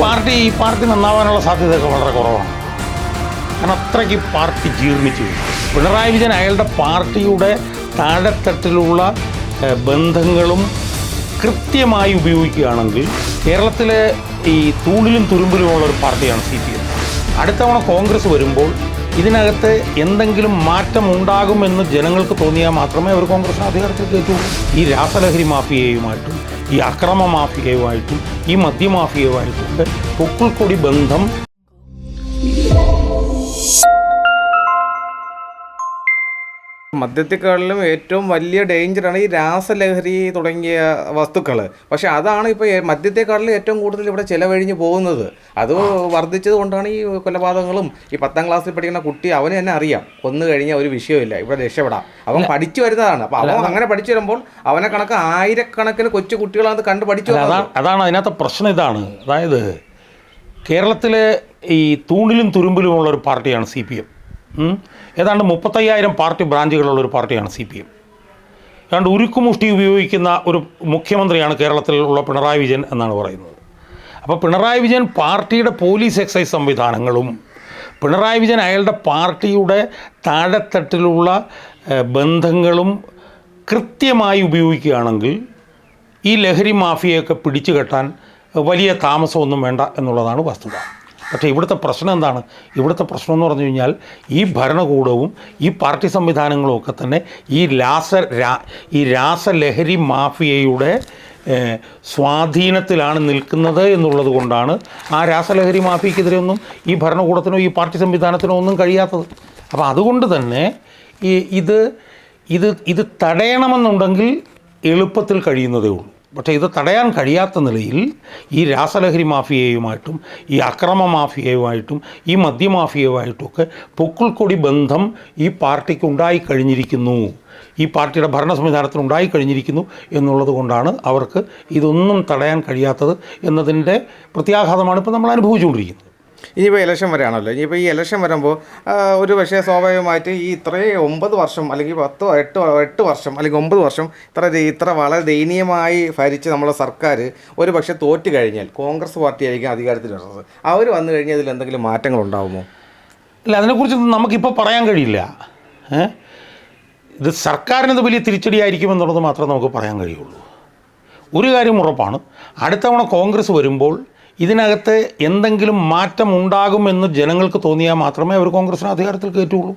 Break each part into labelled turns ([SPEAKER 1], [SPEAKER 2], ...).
[SPEAKER 1] Party ഈ party നന്നാവാനുള്ള സാധ്യതയൊക്കെ വളരെ കുറവാണ്. കാരണം അത്രയ്ക്ക് പാർട്ടി ജീർണിച്ചു. പിണറായി വിജയൻ അയാളുടെ പാർട്ടിയുടെ താഴെത്തട്ടിലുള്ള ബന്ധങ്ങളും കൃത്യമായി ഉപയോഗിക്കുകയാണെങ്കിൽ കേരളത്തിലെ ഈ തൂണിലും തുരുമ്പിലുമുള്ള ഒരു പാർട്ടിയാണ് സി പി എം. അടുത്തവണ കോൺഗ്രസ് വരുമ്പോൾ ഇതിനകത്ത് എന്തെങ്കിലും മാറ്റം ഉണ്ടാകുമെന്ന് ജനങ്ങൾക്ക് തോന്നിയാൽ മാത്രമേ അവർ കോൺഗ്രസ് അധികാരത്തിൽ കയറ്റുള്ളൂ ഈ രാസലഹരി മാഫിയയുമായിട്ടും ഈ അക്രമ മാഫിയയുമായിട്ടും ഈ മദ്യമാഫിയയുമായിട്ടും ഒക്കെ പൊക്കിൾക്കൊടി ബന്ധം
[SPEAKER 2] മദ്യത്തെക്കാളിലും ഏറ്റവും വലിയ ഡേഞ്ചറാണ് ഈ രാസലഹരി തുടങ്ങിയ വസ്തുക്കൾ പക്ഷേ അതാണ് ഇപ്പോൾ മദ്യത്തെക്കാളിലും ഏറ്റവും കൂടുതൽ ഇവിടെ ചിലവഴിഞ്ഞ് പോകുന്നത്. അത് വർദ്ധിച്ചത് കൊണ്ടാണ് ഈ കൊലപാതകങ്ങളും ഈ പത്താം ക്ലാസ്സിൽ പഠിക്കുന്ന കുട്ടി അവന് തന്നെ അറിയാം. കൊന്നു കഴിഞ്ഞാൽ ഒരു വിഷയമില്ല ഇവിടെ രക്ഷപ്പെടാം. അവൻ പഠിച്ചു വരുന്നതാണ്. അപ്പോൾ അവൻ അങ്ങനെ പഠിച്ചു വരുമ്പോൾ അവനെ കണക്ക് ആയിരക്കണക്കിന് കൊച്ചു കുട്ടികളത് കണ്ട് പഠിച്ചു
[SPEAKER 1] അതാണ് അതിനകത്ത് പ്രശ്നം ഇതാണ്. അതായത് കേരളത്തിലെ ഈ തൂണിലും തുരുമ്പിലുമുള്ള ഒരു പാർട്ടിയാണ് സി പി എം. ഏതാണ്ട് മുപ്പത്തയ്യായിരം പാർട്ടി ബ്രാഞ്ചുകളുള്ള ഒരു പാർട്ടിയാണ് സി പി എം. ഏതാണ്ട് ഉരുക്കുമുഷ്ടി ഉപയോഗിക്കുന്ന ഒരു മുഖ്യമന്ത്രിയാണ് കേരളത്തിൽ ഉള്ള പിണറായി വിജയൻ എന്നാണ് പറയുന്നത്. അപ്പോൾ പിണറായി വിജയൻ പാർട്ടിയുടെ പോലീസ് എക്സൈസ് സംവിധാനങ്ങളും പിണറായി വിജയൻ അയാളുടെ പാർട്ടിയുടെ താഴെത്തട്ടിലുള്ള ബന്ധങ്ങളും കൃത്യമായി ഉപയോഗിക്കുകയാണെങ്കിൽ ഈ ലഹരി മാഫിയയൊക്കെ പിടിച്ചു കെട്ടാൻ വലിയ താമസമൊന്നും വേണ്ട എന്നുള്ളതാണ് വസ്തുത. പക്ഷേ ഇവിടുത്തെ പ്രശ്നം എന്താണ്? ഇവിടുത്തെ പ്രശ്നം എന്ന് പറഞ്ഞു കഴിഞ്ഞാൽ ഈ ഭരണകൂടവും ഈ പാർട്ടി സംവിധാനങ്ങളും ഒക്കെ തന്നെ ഈ രാസ ഈ രാസലഹരി മാഫിയയുടെ സ്വാധീനത്തിലാണ് നിൽക്കുന്നത് എന്നുള്ളത് കൊണ്ടാണ് ആ രാസലഹരി മാഫിയക്കെതിരെ ഒന്നും ഈ ഭരണകൂടത്തിനോ ഈ പാർട്ടി സംവിധാനത്തിനോ ഒന്നും കഴിയാത്തത്. അപ്പോൾ അതുകൊണ്ട് തന്നെ ഈ ഇത് ഇത് ഇത് തടയണമെന്നുണ്ടെങ്കിൽ എളുപ്പത്തിൽ കഴിയുന്നതേ ഉള്ളൂ. പക്ഷേ ഇത് തടയാൻ കഴിയാത്ത നിലയിൽ ഈ രാസലഹരി മാഫിയയുമായിട്ടും ഈ അക്രമ മാഫിയയുമായിട്ടും ഈ മദ്യമാഫിയയുമായിട്ടുമൊക്കെ പൊക്കിൾക്കൊടി ബന്ധം ഈ പാർട്ടിക്ക് ഉണ്ടായി കഴിഞ്ഞിരിക്കുന്നു ഈ പാർട്ടിയുടെ ഭരണ സംവിധാനത്തിന് ഉണ്ടായി കഴിഞ്ഞിരിക്കുന്നു എന്നുള്ളത് കൊണ്ടാണ് അവർക്ക് ഇതൊന്നും തടയാൻ കഴിയാത്തത് എന്നതിന്റെ പ്രത്യാഘാതമാണ് ഇപ്പോൾ നമ്മൾ അനുഭവിച്ചുകൊണ്ടിരിക്കുന്നത്.
[SPEAKER 2] ഇനിയിപ്പോൾ ഇലക്ഷൻ വരെയാണല്ലോ. ഇനിയിപ്പോൾ ഈ ഇലക്ഷൻ വരുമ്പോൾ ഒരു പക്ഷേ സ്വാഭാവികമായിട്ട് ഈ ഇത്രയും ഒമ്പത് വർഷം അല്ലെങ്കിൽ പത്ത് എട്ട് എട്ട് വർഷം അല്ലെങ്കിൽ ഒമ്പത് വർഷം ഇത്ര ഇത്ര വളരെ ദയനീയമായി ഭരിച്ച് നമ്മളെ സർക്കാർ ഒരു പക്ഷേ തോറ്റ് കഴിഞ്ഞാൽ കോൺഗ്രസ് പാർട്ടി ആയിരിക്കും അധികാരത്തിൽ വരുന്നത്. അവർ വന്നു കഴിഞ്ഞാൽ ഇതിൽ എന്തെങ്കിലും മാറ്റങ്ങൾ ഉണ്ടാകുമോ
[SPEAKER 1] അല്ല അതിനെക്കുറിച്ച് നമുക്കിപ്പോൾ പറയാൻ കഴിയില്ല. ഇത് സർക്കാരിനത് വലിയ തിരിച്ചടിയായിരിക്കുമെന്നുള്ളത് മാത്രമേ നമുക്ക് പറയാൻ കഴിയുള്ളൂ. ഒരു കാര്യം ഉറപ്പാണ്. അടുത്തവണ കോൺഗ്രസ് വരുമ്പോൾ ഇതിനകത്ത് എന്തെങ്കിലും മാറ്റം ഉണ്ടാകുമെന്ന് ജനങ്ങൾക്ക് തോന്നിയാൽ മാത്രമേ അവർ കോൺഗ്രസിന് അധികാരത്തിൽ കയറ്റുള്ളൂ.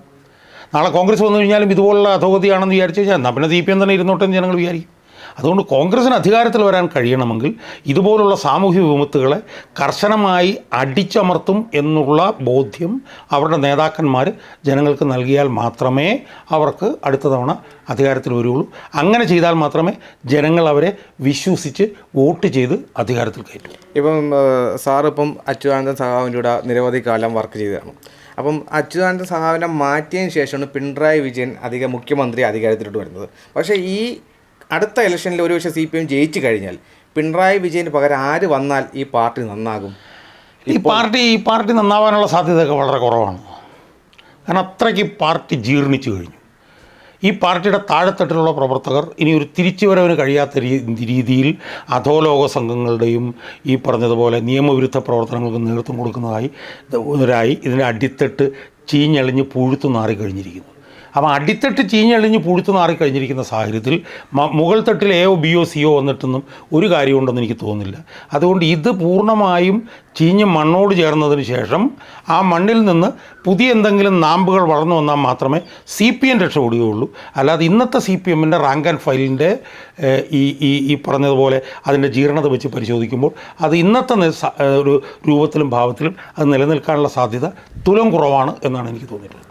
[SPEAKER 1] നാളെ കോൺഗ്രസ് വന്നു കഴിഞ്ഞാലും ഇതുപോലുള്ള അധോഗതിയാണെന്ന് വിചാരിച്ചു കഴിഞ്ഞാൽ എന്നാൽ പിന്നെ സി പി എം തന്നെ ഇരുന്നോട്ടെന്ന് ജനങ്ങൾ വിചാരിക്കും. അതുകൊണ്ട് കോൺഗ്രസിന് അധികാരത്തിൽ വരാൻ കഴിയണമെങ്കിൽ ഇതുപോലുള്ള സാമൂഹ്യ വിമുത്തുകളെ കർശനമായി അടിച്ചമർത്തും എന്നുള്ള ബോധ്യം അവരുടെ നേതാക്കന്മാർ ജനങ്ങൾക്ക് നൽകിയാൽ മാത്രമേ അവർക്ക് അടുത്ത തവണ അധികാരത്തിൽ വരുള്ളൂ. അങ്ങനെ ചെയ്താൽ മാത്രമേ ജനങ്ങൾ അവരെ വിശ്വസിച്ച് വോട്ട് ചെയ്ത് അധികാരത്തിൽ കയറ്റൂ.
[SPEAKER 2] ഇപ്പം സാറിപ്പം അച്യുതാനന്ദൻ സഹാവിന്റെ കൂടെ നിരവധി കാലം വർക്ക് ചെയ്തതാണ്. അപ്പം അച്യുതാനന്ദ സഹാവിനെ മാറ്റിയതിന് ശേഷമാണ് പിണറായി വിജയൻ അധിക മുഖ്യമന്ത്രി അധികാരത്തിലോട്ട് വരുന്നത്. പക്ഷേ ഈ അടുത്ത ഇലക്ഷനിൽ ഒരുപക്ഷെ സി പി എം ജയിച്ചു കഴിഞ്ഞാൽ പിണറായി വിജയന് പകരം ആര് വന്നാൽ ഈ പാർട്ടി നന്നാകും?
[SPEAKER 1] ഈ പാർട്ടി ഈ പാർട്ടി നന്നാവാനുള്ള സാധ്യതയൊക്കെ വളരെ കുറവാണ്. കാരണം അത്രയ്ക്ക് പാർട്ടി ജീർണിച്ചു കഴിഞ്ഞു. ഈ പാർട്ടിയുടെ താഴെത്തട്ടിലുള്ള പ്രവർത്തകർ ഇനി ഒരു തിരിച്ചുവരവിന് കഴിയാത്ത രീതിയിൽ അധോലോക സംഘങ്ങളുടെയും ഈ പറഞ്ഞതുപോലെ നിയമവിരുദ്ധ പ്രവർത്തനങ്ങൾക്ക് നേതൃത്വം കൊടുക്കുന്നതായി ഒരായി ഇതിന്റെ അടിത്തട്ട് ചീഞ്ഞളിഞ്ഞ് പുഴുത്തു നാറിക്കഴിഞ്ഞിരിക്കുന്നു. അപ്പോൾ അടിത്തട്ട് ചീഞ്ഞളിഞ്ഞ് പുഴുത്തു മാറിക്കഴിഞ്ഞിരിക്കുന്ന സാഹചര്യത്തിൽ മുകൾ തട്ടിൽ A O B O C O വന്നിട്ടൊന്നും ഒരു കാര്യമുണ്ടെന്ന് എനിക്ക് തോന്നുന്നില്ല. അതുകൊണ്ട് ഇത് പൂർണമായും ചീഞ്ഞ് മണ്ണോട് ചേർന്നതിന് ശേഷം ആ മണ്ണിൽ നിന്ന് പുതിയ എന്തെങ്കിലും നാമ്പുകൾ വളർന്നു വന്നാൽ മാത്രമേ സി പി എം രക്ഷപ്പെടുകയുള്ളൂ. അല്ലാതെ ഇന്നത്തെ സി പി എമ്മിന്റെ റാങ്ക് ആൻഡ് ഫയലിന്റെ ഈ ഈ ഈ പറഞ്ഞതുപോലെ അതിന്റെ ജീർണത വെച്ച് പരിശോധിക്കുമ്പോൾ അത് ഇന്നത്തെ ഒരു രൂപത്തിലും ഭാവത്തിലും അത് നിലനിൽക്കാനുള്ള സാധ്യത തുലം കുറവാണ് എന്നാണ് എനിക്ക് തോന്നിയിട്ടുള്ളത്.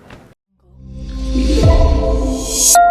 [SPEAKER 1] Música